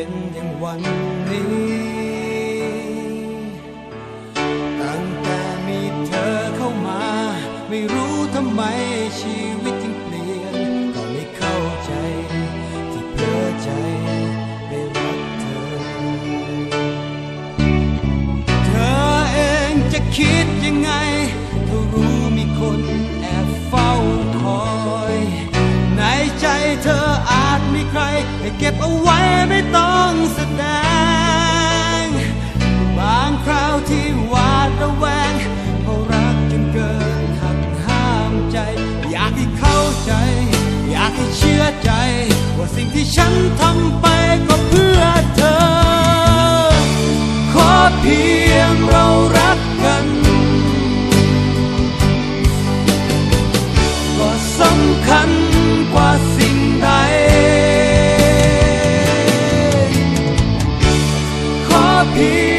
เป็นอย่างวันนี้ ตั้งแต่มีเธอเข้ามา ไม่รู้ทำไมชีวิตถึงเปลี่ยนก็ไม่เข้าใจ ที่เพ้อใจได้รักเธอ เธอเองจะคิดยังไงถ้ารู้มีคนแอบเฝ้า เก็บเอาไว้ไม่ต้องแสดง บางคราวที่หวาดระแวงเพราะรักจนเกินหักห้ามใจ อยากให้เข้าใจ อยากให้เชื่อใจ ว่าสิ่งที่ฉันทำไปก็เพื่อเธอ ขอเพียงเรารักกันก็สำคัญ ข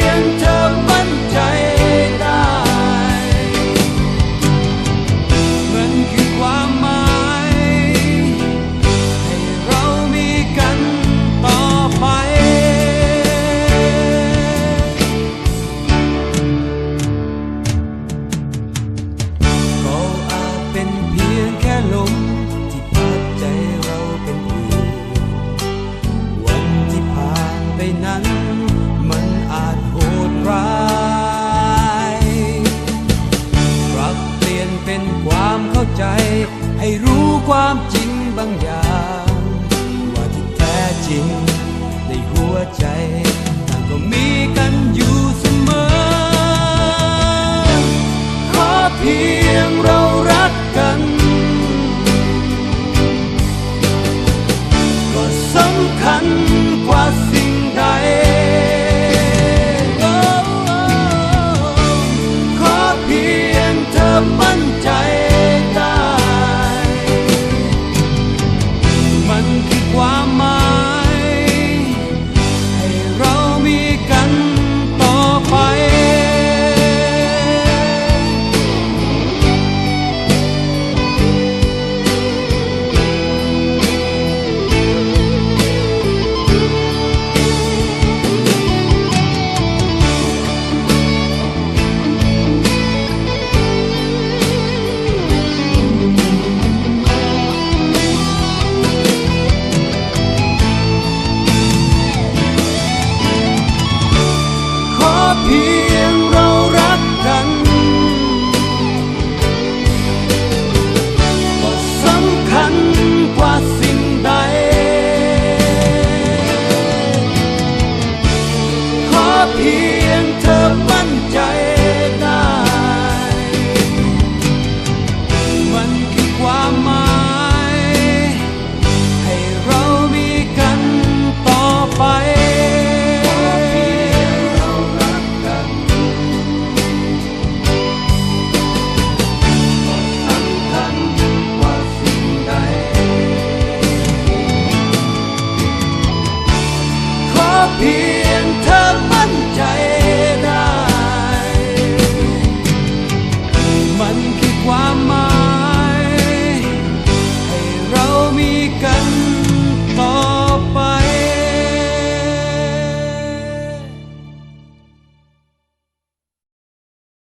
ความจริงบางอย่าง appear.